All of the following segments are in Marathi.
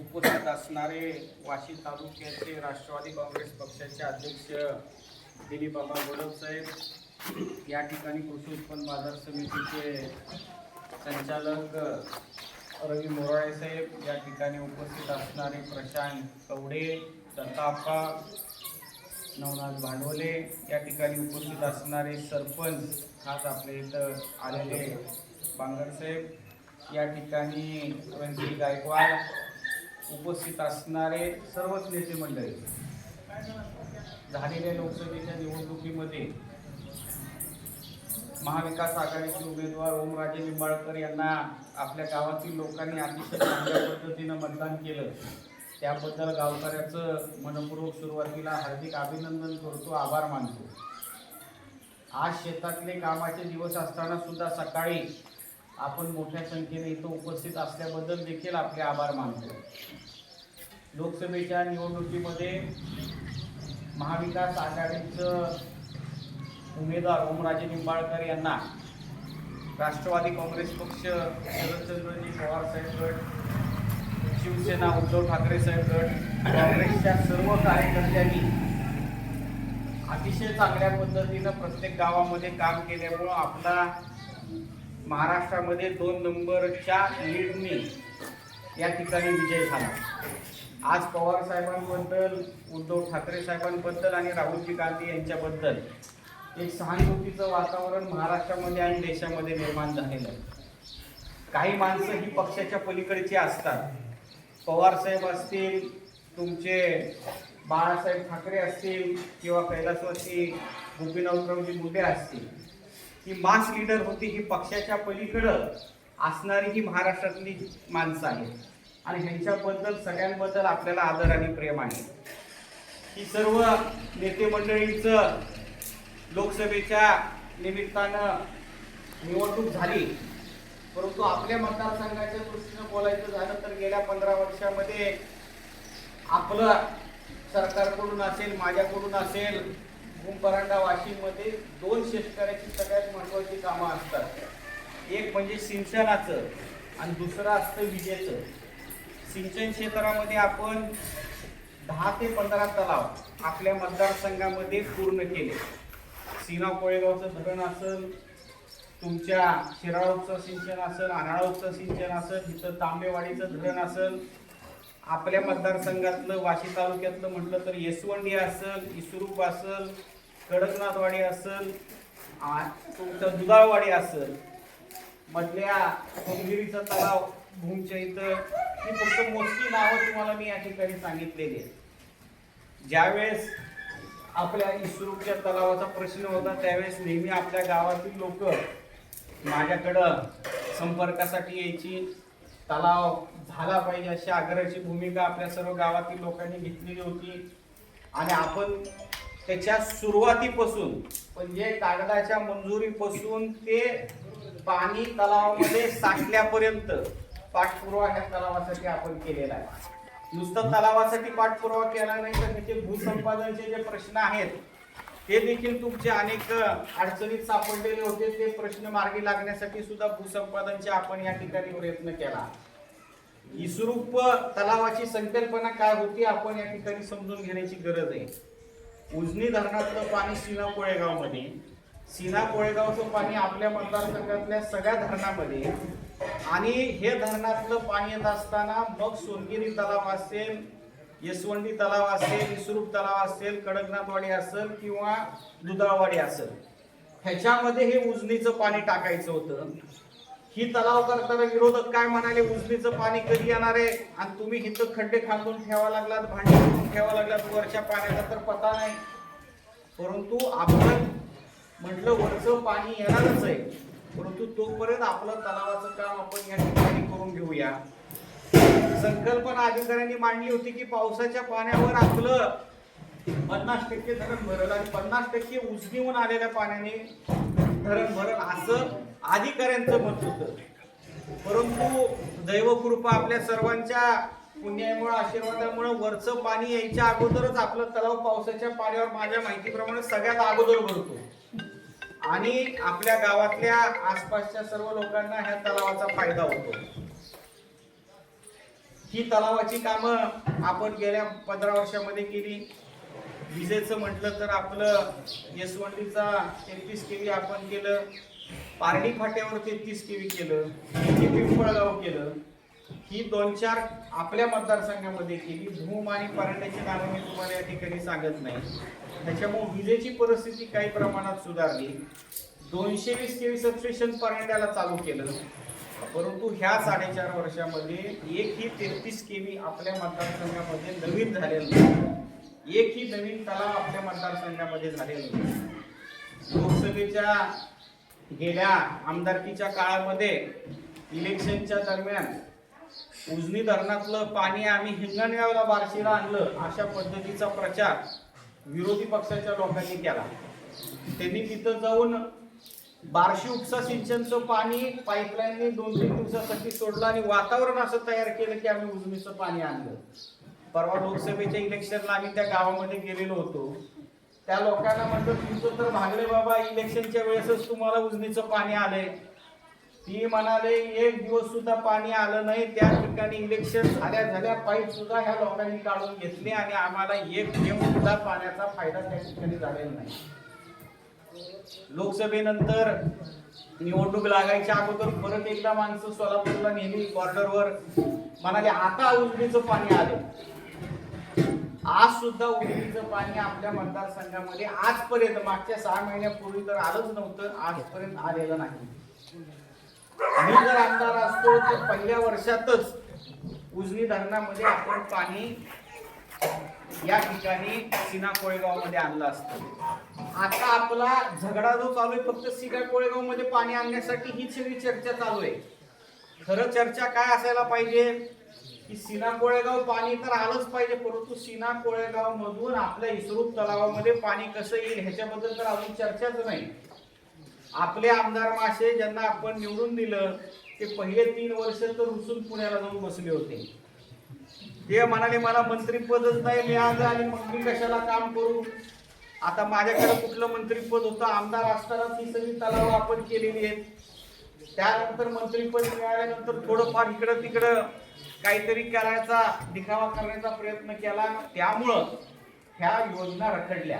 उपस्थित असणारे वाशी तालुक्याचे राष्ट्रवादी काँग्रेस पक्षाचे अध्यक्ष दिलीप बाबा गोडव साहेब या ठिकाणी कृषी उत्पन्न बाजार समितीचे संचालक रवी मोराळे साहेब या ठिकाणी उपस्थित असणारे प्रशांत कवडे दत्ताप्पा नवनाथ भांडवले या ठिकाणी उपस्थित असणारे सरपंच आज आपल्या इथं आलेले बांगर साहेब या ठिकाणी रणजित गायकवाड उपस्थित असणारे सर्वच नेते मंडळी झालेल्या लोकसभेच्या निवडणुकीमध्ये महाविकास आघाडीचे उमेदवार ओमराजे निंबाळकर यांना आपल्या गावातील लोकांनी अतिशय चांगल्या पद्धतीनं मतदान केलं. त्याबद्दल गावकऱ्याचं मनपूर्वक सुरुवातीला हार्दिक अभिनंदन करतो आभार मानतो. आज शेतातले कामाचे दिवस असताना सुद्धा सकाळी आपण मोठ्या संख्येने इथं उपस्थित असल्याबद्दल देखील आपले आभार मानतो. लोकसभेच्या निवडणुकीमध्ये महाविकास आघाडीचं उमेदवार ओमराजे निंबाळकर यांना राष्ट्रवादी काँग्रेस पक्ष शरदचंद्रजी पवार साहेब गट शिवसेना उद्धव ठाकरे साहेब गट काँग्रेसच्या सर्व कार्यकर्त्यांनी अतिशय चांगल्या पद्धतीनं प्रत्येक गावामध्ये काम केल्यामुळं आपला महाराष्ट्रामध्ये दोन नंबरच्या लीडने या ठिकाणी विजय झाला. आज पवार साहेबांबद्दल उद्धव ठाकरे साहेबांबद्दल आणि राहुलजी गांधी यांच्याबद्दल एक सहानुभूतीचं वातावरण महाराष्ट्रामध्ये आणि देशामध्ये निर्माण झालेलं आहे. काही माणसं ही पक्षाच्या पलीकडची असतात. पवार साहेब असतील तुमचे बाळासाहेब ठाकरे असतील किंवा कैलासवासी गोपीनाथरावजी मुंडे असतील. ही मास लीडर होती ही पक्षाच्या पलीकडं असणारी ही महाराष्ट्रातली माणसं आहेत. आणि ह्यांच्याबद्दल सगळ्यांबद्दल आपल्याला आदर आणि प्रेम आहे. ही सर्व नेते मंडळींचं लोकसभेच्या निमित्तानं निवडणूक झाली. परंतु आपल्या मतदारसंघाच्या दृष्टीनं बोलायचं झालं तर गेल्या पंधरा वर्षामध्ये आपलं सरकारकडून असेल माझ्याकडून असेल भूमपरांडा वाशिममध्ये दोन शेतकऱ्याची सगळ्यात महत्वाची कामं असतात. एक म्हणजे सिंचनाचं आणि दुसरं असतं विजेचं. सिंचन क्षेत्रामध्ये आपण दहा ते पंधरा तलाव आपल्या मतदारसंघामध्ये पूर्ण केले. सीना कोळेगावचं धरण असेल तुमच्या शिराळूचं सिंचन असेल अनाळूचं सिंचन असेल इथं तांबेवाडीचं धरण असेल आपल्या मतदारसंघातलं वाशी तालुक्यातलं म्हटलं तर येसवंडी असेल इसरूप असेल कडकनाथवाडी असेल तुमचं दुधाळवाडी असेल मधल्या सोमगिरीचा तलाव भूमच्या इथं ही फक्त मोजकी नावं तुम्हाला मी या ठिकाणी सांगितलेली आहेत. ज्यावेळेस आपल्या इसरूपच्या तलावाचा प्रश्न होता त्यावेळेस नेहमी आपल्या गावातील लोक माझ्याकडं संपर्कासाठी यायची तलाव झाला पाहिजे अशी आग्रहाची भूमिका आपल्या सर्व गावातील लोकांनी घेतलेली होती. आणि आपण त्याच्या सुरुवातीपासून म्हणजे कागदाच्या मंजुरीपासून ते पाणी तलावामध्ये साठल्यापर्यंत पाठपुरावा ह्या तलावासाठी आपण केलेला आहे. नुसतं तलावासाठी पाठपुरावा केला नाही तर त्याचे भूसंपादनचे जे प्रश्न आहेत ते देखील तुमचे अनेक अडचणीत सापडलेले होते. ते प्रश्न मार्गी लागण्यासाठी सुद्धा भूसंपादनचे आपण या ठिकाणी प्रयत्न केला. इसरूप तलावाची संकल्पना काय होती आपण या ठिकाणी समजून घेण्याची गरज आहे. उजनी धरणातलं पाणी सीना कोळेगावमध्ये. सीना कोळेगावचं पाणी आपल्या मतदारसंघातल्या सगळ्या धरणामध्ये. आणि हे धरणातलं पाणी येत असताना मग सोनगिरी तलाव असेल येसवंडी तलाव असेल इसरूप तलाव असेल कडकनाथवाडी असेल किंवा दुधाळवाडी असेल. ह्याच्यामध्ये हे उजनीचं पाणी टाकायचं होतं. ही तलाव करताना विरोधक काय म्हणाले? उजनीचं पाणी कधी येणार आहे? आणि तुम्ही इथं खड्डे खांदून ठेवा लागलात भांडी करून ठेवा लागलात वरच्या पाण्याचा तर पता नाही. परंतु आपण म्हटलं वरचं पाणी येणारच आहे. परंतु तोपर्यंत आपलं तलावाचं काम आपण या ठिकाणी करून घेऊया. संकल्पना अधिकाऱ्यांनी मांडली होती की पावसाच्या पाण्यावर आपलं पन्नास टक्के धरण भरल आणि पन्नास टक्के उजनीहून आलेल्या पाण्याने धरण भरल. असं अधिकाऱ्यांचं मत होतं. परंतु दैवकृपा आपल्या सर्वांच्या पुण्यामुळे आशीर्वादामुळे वरचं पाणी यायच्या अगोदरच आपलं तलाव पावसाच्या पाण्यावर माझ्या माहितीप्रमाणे सगळ्यात अगोदर भरतो. आणि आपल्या गावातल्या आसपासच्या सर्व लोकांना ह्या तलावाचा फायदा होतो. ही तलावाची कामं आपण गेल्या पंधरा वर्षामध्ये केली. विजेचं म्हटलं तर आपलं यशवंतीचा तेहतीस केवी आपण केलं. पारडी फाट्यावर तेहतीस केवी केलं. पिंपळगाव केलं. ही दोन चार आपल्या मतदारसंघामध्ये केली. भूम आणि परांड्याची नावं मी तुम्हाला या ठिकाणी सांगत नाही. त्याच्यामुळे विजेची परिस्थिती काही प्रमाणात सुधारली. दोनशे वीस केवी सबस्टेशन परांड्याला चालू केलं. परंतु ह्या साडेचार वर्षामध्ये एकही तेहतीस केवी आपल्या मतदारसंघामध्ये नवीन झालेलं नाही. एकही नवीन तलाव आपल्या मतदारसंघामध्ये झालेला नाही. लोकसभेच्या गेल्या आमदारकीच्या काळामध्ये इलेक्शनच्या दरम्यान उजनी धरणातलं पाणी आम्ही हिंगणगावला बार्शीला आणलं अशा पद्धतीचा प्रचार विरोधी पक्षाच्या लोकांनी केला. त्यांनी तिथं जाऊन बार्शी उपसा सिंचनचं पाणी पाईपलाईनने दोन तीन दिवसासाठी सोडलं आणि वातावरण असं तयार केलं की आम्ही उजनीचं पाणी आणलं. परवा लोकसभेच्या इलेक्शनला आम्ही त्या गावामध्ये गेलेलो होतो. त्या लोकांना म्हणतो तुमचं तर भागले बाबा इलेक्शनच्या वेळेसच तुम्हाला उजनीचं पाणी आलंय. ती म्हणाले एक दिवस सुद्धा पाणी आलं नाही त्या ठिकाणी इलेक्शन झाल्या झाल्या पाईप सुद्धा ह्या लोकांनी काढून घेतले आणि आम्हाला एक थेंब सुद्धा पाण्याचा फायदा त्या ठिकाणी झालेला नाही. लोकसभेनंतर निवडणूक लागायच्या अगोदर परत एकदा माणसं सोलापूरला नेली बॉर्डरवर म्हणाले आता उजनीचं पाणी आलं आज सुद्धा उजनीचं पाणी आपल्या मतदारसंघामध्ये आजपर्यंत मागच्या सहा महिन्यापूर्वी तर आलंच नव्हतं आजपर्यंत आलेलं नाही. मी जर आमदार असतो तर पहिल्या वर्षातच उजनी धरणामध्ये आपण पाणी या ठिकाणी सिना कोळेगावमध्ये आणलं असतं. आता आपला झगडा जो चालू आहे फक्त सिना कोळेगावमध्ये पाणी आणण्यासाठी ही सगळी चर्चा चालू आहे. खरं चर्चा काय असायला पाहिजे? की सीना कोळेगाव पाणी तर आलंच पाहिजे परंतु सीना कोळेगाव मधून आपल्या इसरूप तलावामध्ये पाणी कसं येईल ह्याच्याबद्दल तर अजून चर्चाच नाही. आपले आमदार मासे ज्यांना आपण निवडून दिलं ते पहिले तीन वर्ष तर रुसून पुण्याला जाऊन बसले होते. ते म्हणाले मला मंत्रीपदच नाही मिळालं आणि मग मी कशाला काम करू? आता माझ्याकडे कुठलं मंत्रीपद होतं? आमदार असताना ती सगळी तलाव आपण केलेली आहेत. त्यानंतर मंत्रीपद मिळाल्यानंतर थोडंफार इकडं तिकडं काहीतरी करायचा दिखावा करण्याचा प्रयत्न केला. त्यामुळं ह्या योजना रखडल्या.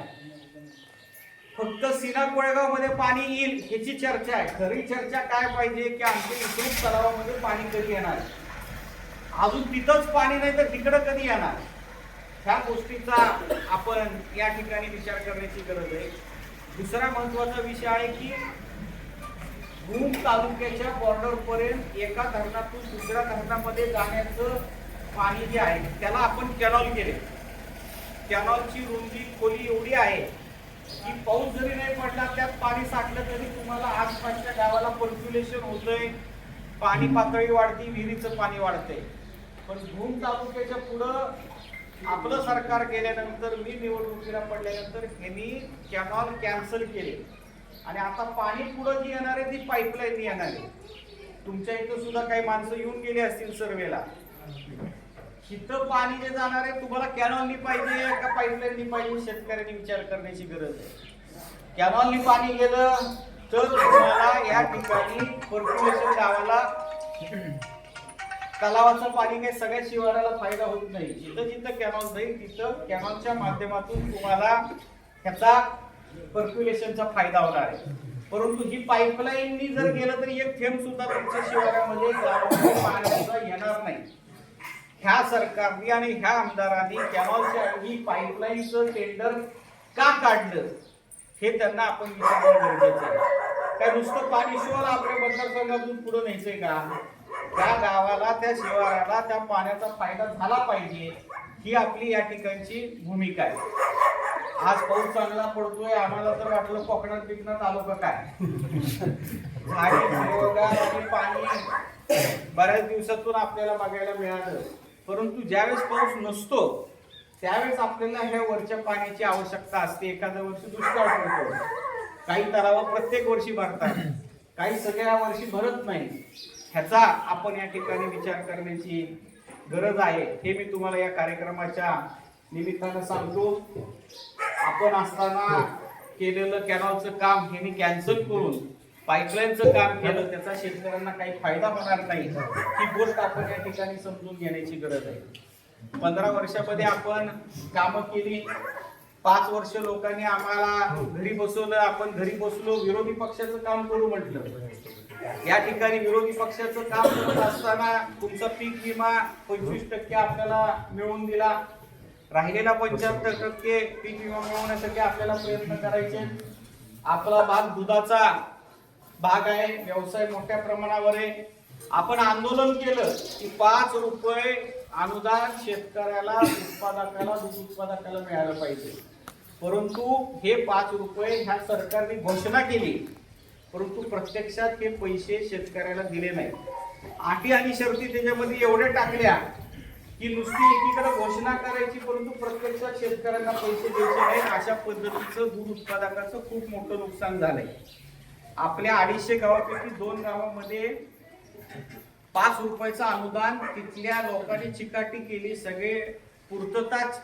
फक्त सिना कोळेगावमध्ये पाणी येईल ह्याची चर्चा आहे. खरी चर्चा काय पाहिजे की आमच्या इथून तलावामध्ये पाणी कधी येणार? अजून तिथंच पाणी नाही तर तिकडं कधी येणार? ह्या गोष्टीचा आपण या ठिकाणी विचार करण्याची गरज आहे. दुसरा महत्त्वाचा विषय आहे की भूम तालुक्याच्या बॉर्डर पर्यंत एका धरणातून दुसऱ्या धरणामध्ये जाण्याचं पाणी जे आहे. त्याला आपण कॅनॉल केले. कॅनॉलची रुंदी खोली एवढी आहे की पाऊस जरी नाही पडला त्यात पाणी साठलं तरी तुम्हाला आसपासच्या गावाला पर्क्युलेशन होतंय. पाणी पातळी वाढती विहिरीचं पाणी वाढतंय. पण भूम तालुक्याच्या पुढं आपलं सरकार गेल्यानंतर मी निवडणुकीला पडल्यानंतर यांनी कॅनॉल कॅन्सल केले. आणि आता पाणी पुढं जी येणार आहे ती पाईपलाईन येणार आहे. तुमच्या इथं सुद्धा काही माणसं येऊन गेली असतील सर्वेला तिथं पाणी जे जाणार आहे तुम्हाला कॅनॉलनी पाहिजे का पाईपलाईननी पाहिजे शेतकऱ्यांनी विचार करण्याची गरज आहे. कॅनॉलनी पाणी गेलं तर तुम्हाला या ठिकाणी पर्क्युलेशन गावाला तलावाचं पाणी काही सगळ्या शिवाराला फायदा होत नाही. जिथं जिथं कॅनॉल जाईल तिथं कॅनॉलच्या माध्यमातून तुम्हाला ह्याचा पर्क्युलेशनचा फायदा होणार आहे. परंतु ही पाईपलाईननी जर गेलं तर एक थेंब सुद्धा तुमच्या शिवारामध्ये पाण्याचा येणार नाही. ह्या सरकारने आणि ह्या आमदारांनी कॅनॉलच्या ही पाईपलाईनचं टेंडर का काढलं हे त्यांना आपण विचारणं गरजेचं आहे. काय नुसतं पाणी शिवाला आपल्या मतदारसंघातून पुढे न्यायचंय का? त्या गावाला त्या शिवाराला त्या पाण्याचा फायदा झाला पाहिजे ही आपली या ठिकाणची भूमिका आहे. आज पाऊस चांगला पडतोय आम्हाला तर वाटलं कोकणात बिकणात आलो का काय? आणि पाणी बऱ्याच दिवसातून आपल्याला बघायला मिळालं. परंतु ज्यावेळेस पाऊस नसतो त्यावेळेस आपल्याला ह्या वरच्या पाण्याची आवश्यकता असते. एखाद्या वर्षी दुष्काळ पडतो. काही तलावा प्रत्येक वर्षी भरतात. काही सगळ्या वर्षी भरत नाही. ह्याचा आपण या ठिकाणी विचार करण्याची गरज आहे. हे मी तुम्हाला या कार्यक्रमाच्या निमित्तानं सांगतो. आपण असताना केलेलं कॅनॉलचं काम ह्यांनी कॅन्सल करून पाईपलाईनचं काम केलं त्याचा शेतकऱ्यांना काही फायदा होणार नाही. ही गोष्ट आपण या ठिकाणी समजून घेण्याची गरज आहे. पंधरा वर्षामध्ये आपण कामं केली. पाच वर्ष लोकांनी आम्हाला घरी बसवलं आपण घरी बसलो विरोधी पक्षाचं काम करू म्हटलं. या ठिकाणी विरोधी पक्षाचं काम करत असताना तुमचा पीक विमा पंचवीस टक्के आपल्याला मिळवून दिला. राहिलेला पंच्याहत्तर टक्के पीक विमा मिळवण्यासाठी आपल्याला प्रयत्न करायचे. आपला भाग दुधाचा भाग आहे व्यवसाय मोठ्या प्रमाणावर आहे. आपण आंदोलन केलं की पाच रुपये अनुदान शेतकऱ्याला उत्पादकाला दूध उत्पादकाला मिळालं पाहिजे. परंतु हे पाच रुपये ह्या सरकारने घोषणा केली. परंतु प्रत्यक्षात हे पैसे शेतकऱ्याला दिले नाही आटी आणि शर्ती त्याच्यामध्ये एवढ्या टाकल्या की नुसती एकीकडे घोषणा करायची परंतु प्रत्यक्षात शेतकऱ्यांना पैसे द्यायचे नाहीत. अशा पद्धतीचं दूध उत्पादकाचं खूप मोठं नुकसान झालंय. आपल्या अडीचशे गावापैकी दोन गावामध्ये पाच रुपयाचं अनुदान तिथल्या लोकांनी चिकाटी केली सगळे पूर्तताच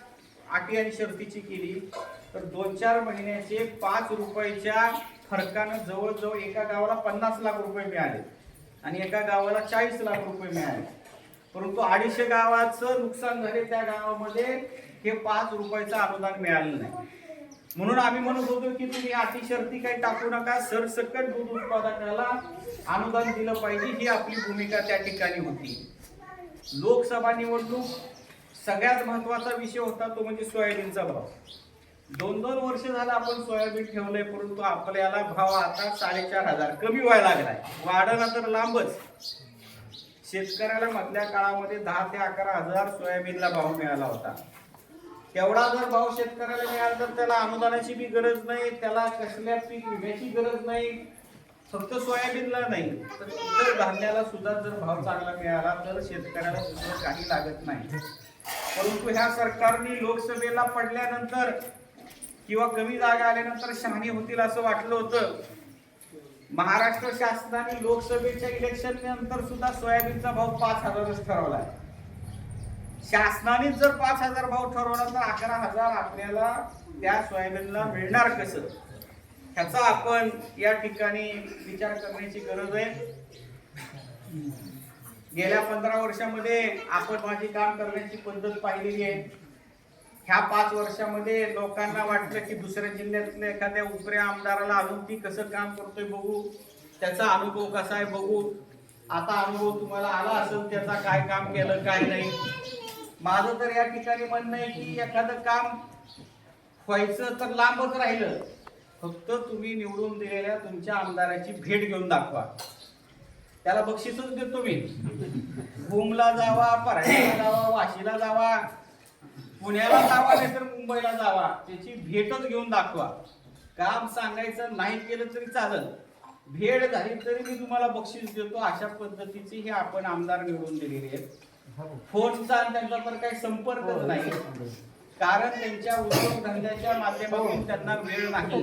अटी आणि शर्तीची केली. तर दोन चार महिन्याचे पाच रुपयाच्या फरकानं जवळजवळ एका गावाला पन्नास लाख रुपये मिळाले आणि एका गावाला चाळीस लाख रुपये मिळाले. परंतु अडीचशे गावाचं नुकसान झाले त्या गावामध्ये हे पाच रुपयाचं अनुदान मिळालं नाही. म्हणून आम्ही म्हणत होतो की तुम्ही अतिशर्ती काही टाकू नका सरसकट दूध उत्पादकाला अनुदान दिलं पाहिजे ही आपली भूमिका त्या ठिकाणी होती. लोकसभा निवडणूक सगळ्यात महत्त्वाचा विषय होता तो म्हणजे सोयाबीनचा भाव. दोन दोन वर्ष झालं आपण सोयाबीन ठेवलंय परंतु आपल्याला भाव आता साडेचार हजार कमी व्हायला लागलाय. वाढला तर लांबच. शेतकऱ्याला मधल्या काळामध्ये दहा ते अकरा हजार सोयाबीनला भाव मिळाला होता. तेवढा जर भाव शेतकऱ्याला मिळाला तर त्याला अनुदानाची बी गरज नाही त्याला कसल्या पीक विम्याची गरज नाही फक्त सोयाबीनला नाही. तर इतर धान्याला सुद्धा जर भाव चांगला मिळाला तर शेतकऱ्याला दुसरं काही लागत नाही. परंतु ह्या सरकारने लोकसभेला पडल्यानंतर किंवा कमी जागा आल्यानंतर शहाणी होतील असं वाटलं होतं. महाराष्ट्र शासनाने लोकसभेच्या इलेक्शन नंतर सुद्धा सोयाबीनचा भाव पाच हजारच ठरवला शासनाने जर पाच हजार भाव ठरवला तर अकरा हजार आपल्याला त्या सोयाबीनला मिळणार कसं? ह्याचा आपण या ठिकाणी विचार करण्याची गरज आहे. गेल्या पंधरा वर्षामध्ये आपण माझी काम करण्याची पद्धत पाहिलेली आहे. ह्या पाच वर्षामध्ये लोकांना वाटलं की दुसऱ्या जिल्ह्यातल्या एखाद्या उपऱ्या आमदाराला आणून ती कसं काम करतोय बघू त्याचा अनुभव कसा आहे बघू. आता अनुभव तुम्हाला आला असेल त्याचा काय काम केलं काय नाही. माझं तर या ठिकाणी म्हणणं आहे की एखादं काम व्हायचं तर लांबच राहिलं. फक्त तुम्ही निवडून दिलेल्या तुमच्या आमदाराची भेट घेऊन दाखवा. त्याला बक्षीसच देतो मी. भूमला जावा परळीला जावा वाशीला जावा पुण्याला जावा नाहीतर मुंबईला जावा. त्याची भेटच घेऊन दाखवा. काम सांगायचं नाही केलं तरी चालेल. भेट झाली तरी मी तुम्हाला बक्षीस देतो. अशा पद्धतीची हे आपण आमदार निवडून दिलेली आहे फोनचा त्यांचा तर काही संपर्कच नाही. कारण त्यांच्या उद्योगधंद्याच्या माध्यमातून त्यांना वेळ नाही.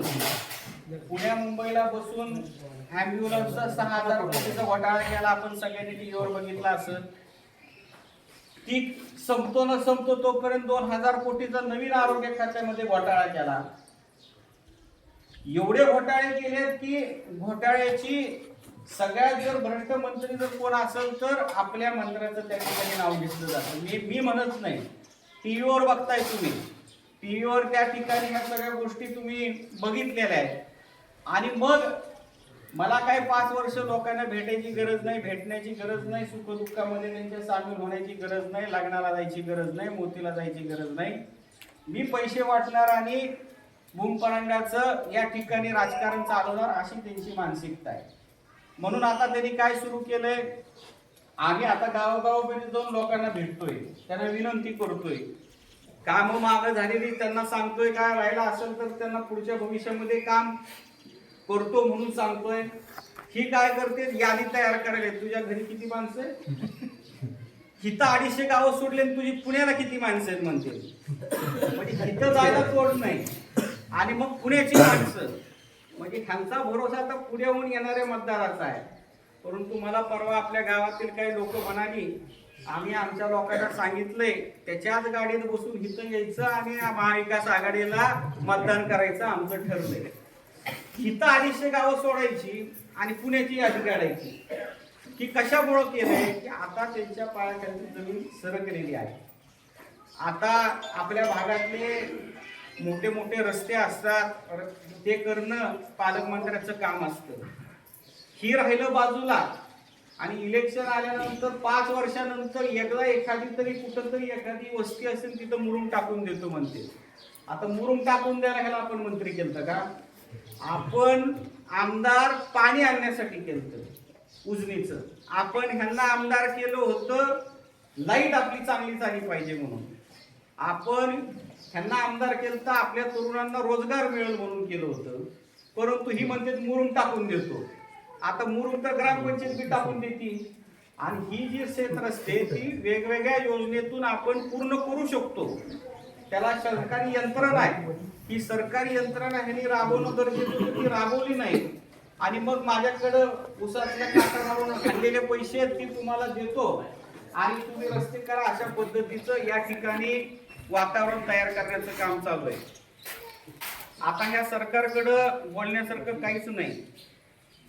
पुण्या मुंबईला बसून अँब्युलन्सचा सहा हजार कोटीचा घोटाळा केला. आपण सगळ्यांनी टीव्हीवर बघितला असं की संपतो न संपतो तोपर्यंत दोन हजार कोटीचा नवीन आरोग्य खात्यामध्ये घोटाळा केला. एवढे घोटाळे केलेत की घोटाळ्याची सगळ्यात जर भ्रष्ट मंत्री जर कोण असेल तर आपल्या मंत्र्याचं त्या ठिकाणी नाव घेतलं जातं. मी मी म्हणत नाही. टीव्हीवर बघताय तुम्ही. टीव्हीवर त्या ठिकाणी ह्या सगळ्या गोष्टी तुम्ही बघितलेल्या आहेत. आणि मग मला काय पाच वर्ष लोकांना भेटायची गरज नाही भेटण्याची गरज नाही सुखदुःखामध्ये त्यांच्या सामील होण्याची गरज नाही लग्नाला जायची गरज नाही मोतीला जायची गरज नाही. मी पैसे वाटणार आणि भूमपरांगाचं या ठिकाणी राजकारण चालवणार अशी त्यांची मानसिकता आहे. म्हणून आता त्यांनी काय सुरू केलंय? आम्ही आता गावोगावापर्यंत जाऊन लोकांना भेटतोय. त्यांना विनंती करतोय. कामं मागं झालेली त्यांना सांगतोय काय राहिला असेल तर त्यांना पुढच्या भविष्यामध्ये काम करतो म्हणून सांगतोय. ही काय करते? यादी तयार करायला तुझ्या घरी किती माणसं आहे हिथं अडीचशे गावं सोडले तुझी पुण्याला किती माणसं आहेत म्हणते. म्हणजे हिथं जायला तोड नाही. आणि मग पुण्याची माणसं. म्हणजे ह्यांचा भरोसा आता पुण्याहून येणाऱ्या मतदाराचा आहे. परंतु मला परवा आपल्या गावातील काही लोक म्हणाली आम्ही आमच्या लोकांना सांगितलंय त्याच्याच गाडीत बसून इथं यायचं आणि महाविकास आघाडीला मतदान करायचं आमचं ठरलंय. इथं अडीचशे गावं सोडायची आणि पुण्याची यादी काढायची. की कशामुळं केलंय? की आता त्यांच्या पायाखाली जमीन सरकलेली आहे. आता आपल्या भागातले मोठे मोठे रस्ते असतात. ते करणं पालकमंत्र्याचं काम असतं. ही राहिलं बाजूला. आणि इलेक्शन आल्यानंतर पाच वर्षानंतर एकदा एखादी तरी कुठं तरी एखादी वस्ती असेल तिथं मुरुम टाकून देतो म्हणते. आता मुरुम टाकून द्यायला ह्याला आपण मंत्री केलं का? आपण आमदार पाणी आणण्यासाठी केलं उजनीचं. आपण ह्यांना आमदार केलं होतं लाइट आपली चांगली झाली पाहिजे म्हणून. आपण ह्यांना आमदार केलं तर आपल्या तरुणांना रोजगार मिळेल म्हणून केलं होतं. परंतु ही म्हणते मुरुम टाकून देतो. आता मुरुम तर ग्रामपंचायत बी टाकून देते. आणि ही जी क्षेत्र असते ती वेगवेगळ्या योजनेतून आपण पूर्ण करू शकतो. त्याला सरकारी यंत्रणा आहे. ही सरकारी यंत्रणा ह्यांनी राबवणं गरजेचं होतं ती राबवली नाही. आणि मग माझ्याकडं उसातल्या काठावरून आणलेले पैसे आहेत ती तुम्हाला देतो. आणि तुम्ही रस्ते करा अशा पद्धतीचं या ठिकाणी वातावरण तयार करण्याचं काम चालू आहे. आता ह्या सरकारकडं बोलण्यासारखं काहीच नाही.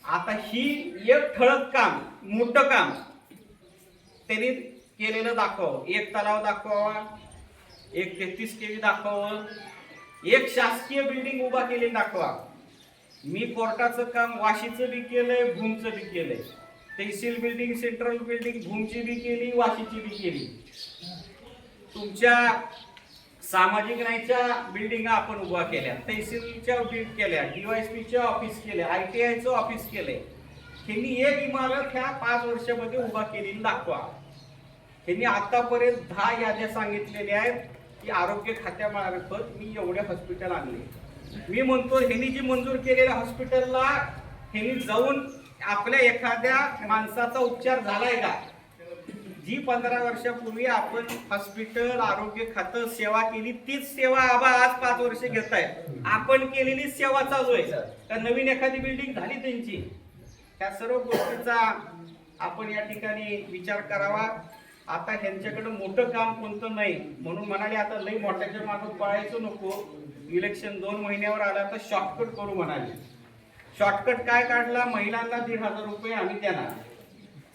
आता ही एक ठळक काम मोठं काम त्यांनी केलेलं दाखवावं. एक तलाव दाखवावा एक तेहतीस केवी दाखवावं एक शासकीय बिल्डिंग उभा केली दाखवा. मी कोर्टाचं काम वाशीचं बी केलंय भूमचं बी केलंय. तहसील बिल्डिंग सेंट्रल बिल्डिंग भूमची बी केली वाशीची बी केली. तुमच्या सामाजिक न्यायच्या बिल्डिंग आपण उभा केल्या तहसीलच्या बिल्ड केल्या डीवायसपीच्या ऑफिस केल्या आय टी आयचं ऑफिस केलंय. त्यांनी एक इमारत ह्या पाच वर्षामध्ये उभा केलेली दाखवा. त्यांनी आतापर्यंत दहा याद्या सांगितलेल्या आहेत. की आरोग्य खात्यामार्फत मी एवढे हॉस्पिटल आणले. मी म्हणतो ह्यांनी जी मंजूर केलेल्या हॉस्पिटलला ह्यांनी जाऊन आपल्या एखाद्या माणसाचा उपचार झालाय का? जी पंधरा वर्षापूर्वी आपण हॉस्पिटल आरोग्य खातं सेवा केली तीच सेवा आबा आज पाच वर्ष घेत आहे आपण केलेली सेवा चालू आहे. तर नवीन एखादी बिल्डिंग झाली त्यांची. त्या सर्व गोष्टीचा आपण या ठिकाणी विचार करावा. आता ह्यांच्याकडे मोठं काम कोणतं नाही. म्हणून म्हणाले आता लई मोठ्याच्या मागं पळायचं नको. इलेक्शन दोन महिन्यावर आलं तर शॉर्टकट करू म्हणाले. शॉर्टकट काय काढला? महिलांना दीड हजार रुपये आम्ही देणार.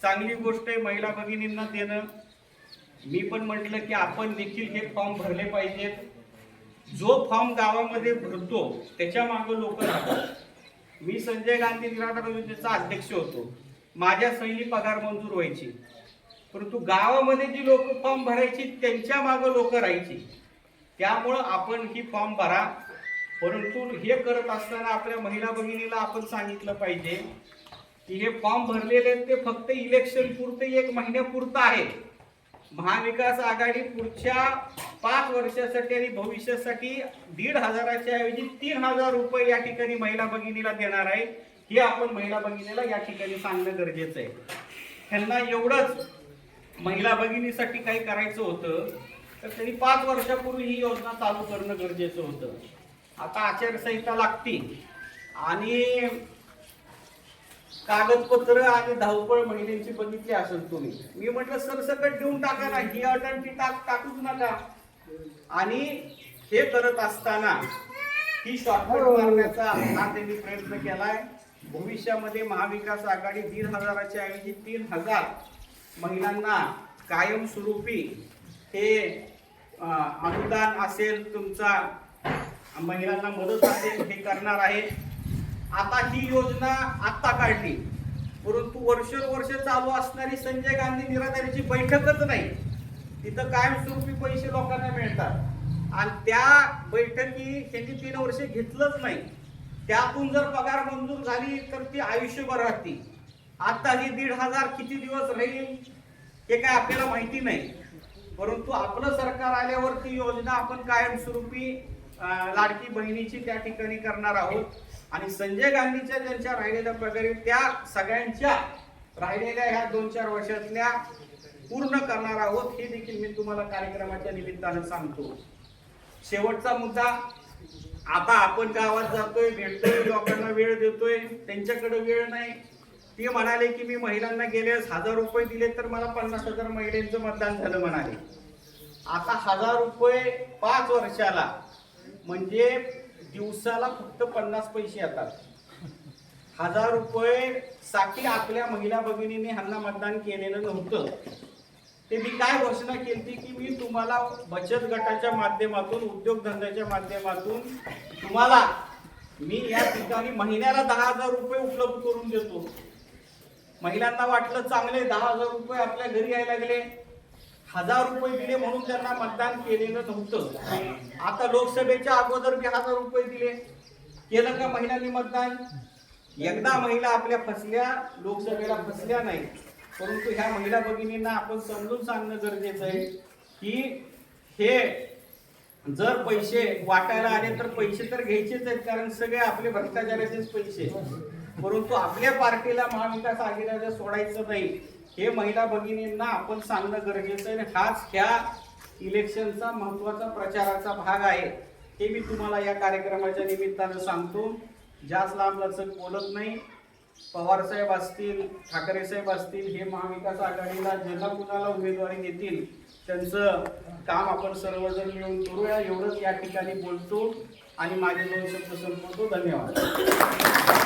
चांगली गोष्ट आहे महिला भगिनींना देणं. मी पण म्हटलं की आपण देखील हे फॉर्म भरले पाहिजेत. जो फॉर्म गावामध्ये भरतो त्याच्या मागं लोक राहतात. मी संजय गांधी निराधार योजनेचा अध्यक्ष होतो. माझ्या सैली पगार मंजूर व्हायची. परंतु गावामध्ये जी लोक फॉर्म भरायची त्यांच्या मागं लोक राहायची. त्यामुळं आपण ही फॉर्म भरा. परंतु हे करत असताना आपल्या महिला भगिनीला आपण सांगितलं पाहिजे की हे फॉर्म भरलेले आहेत ते फक्त इलेक्शन पुरते एक महिन्यापुरतं आहे. महाविकास आघाडी पुढच्या पाच वर्षासाठी आणि भविष्यासाठी दीड हजाराच्या ऐवजी तीन हजार रुपये या ठिकाणी महिला भगिनीला देणार आहे. हे आपण महिला भगिनीला या ठिकाणी सांगणं गरजेचं आहे. ह्यांना एवढंच महिला भगिनीसाठी काही करायचं होतं तर त्यांनी पाच वर्षापूर्वी ही योजना चालू करणं गरजेचं होतं. आता आचारसंहिता लागती आणि कागदपत्र आणि धावपळ महिलांची बघितली असेल तुम्ही. मी म्हटलं सरसकट देऊन टाका ना ही अटल ती टाक टाकूच नका. आणि हे करत असताना ही शॉर्टकट मारण्याचा हा त्यांनी प्रयत्न केलाय. भविष्यामध्ये महाविकास आघाडी दीड हजाराच्या ऐवजी तीन हजार महिलांना कायमस्वरूपी हे अनुदान असेल तुमचा महिलांना मदत असेल हे करणार आहे आता ही योजना आत्ता काढली. परंतु वर्षोवर्ष चालू असणारी संजय गांधी निराधारीची बैठकच नाही. तिथं कायमस्वरूपी पैसे लोकांना मिळतात. आणि त्या बैठकी त्यांनी तीन वर्ष घेतलंच नाही. त्यातून जर पगार मंजूर झाली तर ती आयुष्यभर राहते आता ही दीड हजार किती दिवस राहील हे काय आपल्याला माहिती नाही. परंतु आपलं सरकार आल्यावर ती योजना आपण कायमस्वरूपी लाडकी बहिणीची त्या ठिकाणी करणार आहोत. आणि संजय गांधीच्या ज्यांच्या राहिलेल्या प्रकारे त्या सगळ्यांच्या राहिलेल्या ह्या दोन चार वर्षातल्या पूर्ण करणार आहोत हे देखील मी तुम्हाला कार्यक्रमाच्या निमित्तानं सांगतो. शेवटचा मुद्दा आता आपण गावात जातोय भेटतोय लोकांना वेळ देतोय त्यांच्याकडे वेळ नाही. ते म्हणाले की मी महिलांना गेल्यास हजार रुपये दिले तर मला पन्नास हजार महिलांचं मतदान झालं म्हणाले. आता हजार रुपये पाच वर्षाला म्हणजे दिवसाला फक्त पन्नास पैसे येतात. हजार रुपये साठी आपल्या महिला भगिनीने ह्यांना मतदान केलेलं नव्हतं. ते मी काय घोषणा केली की मी तुम्हाला बचत गटाच्या माध्यमातून उद्योगधंद्याच्या माध्यमातून तुम्हाला मी या ठिकाणी महिन्याला दहा हजार रुपये उपलब्ध करून देतो. महिलांना वाटलं चांगले दहा हजार रुपये आपल्या घरी यायला लागले. हजार रुपये दिले म्हणून त्यांना मतदान केलेलं नव्हतं. आता लोकसभेच्या अगोदर बी हजार रुपये दिले. केलं का महिलांनी मतदान? एकदा महिला आपल्या फसल्या लोकसभेला फसल्या नाही. परंतु ह्या महिला भगिनींना आपण समजून सांगणं गरजेचं आहे की हे जर पैसे वाटायला आले तर पैसे तर घ्यायचेच आहेत कारण सगळे आपले भ्रष्टाचाराचेच पैसे परंतु आपल्या पार्टीला महाविकास आघाडीला सोडायचं नाही हे महिला भगिनींना आपण सांगणं गरजेचं आहे. आणि हाच ह्या इलेक्शनचा महत्त्वाचा प्रचाराचा भाग आहे हे मी तुम्हाला या कार्यक्रमाच्या निमित्तानं सांगतो. जास्त लांब लचक बोलत नाही. पवार साहेब असतील ठाकरे साहेब असतील हे महाविकास आघाडीला ज्यांना कुणाला उमेदवारी देतील त्यांचं काम आपण सर्वजण मिळून करूया. एवढंच या ठिकाणी बोलतो आणि माझे दोन शब्द संपवतो. धन्यवाद.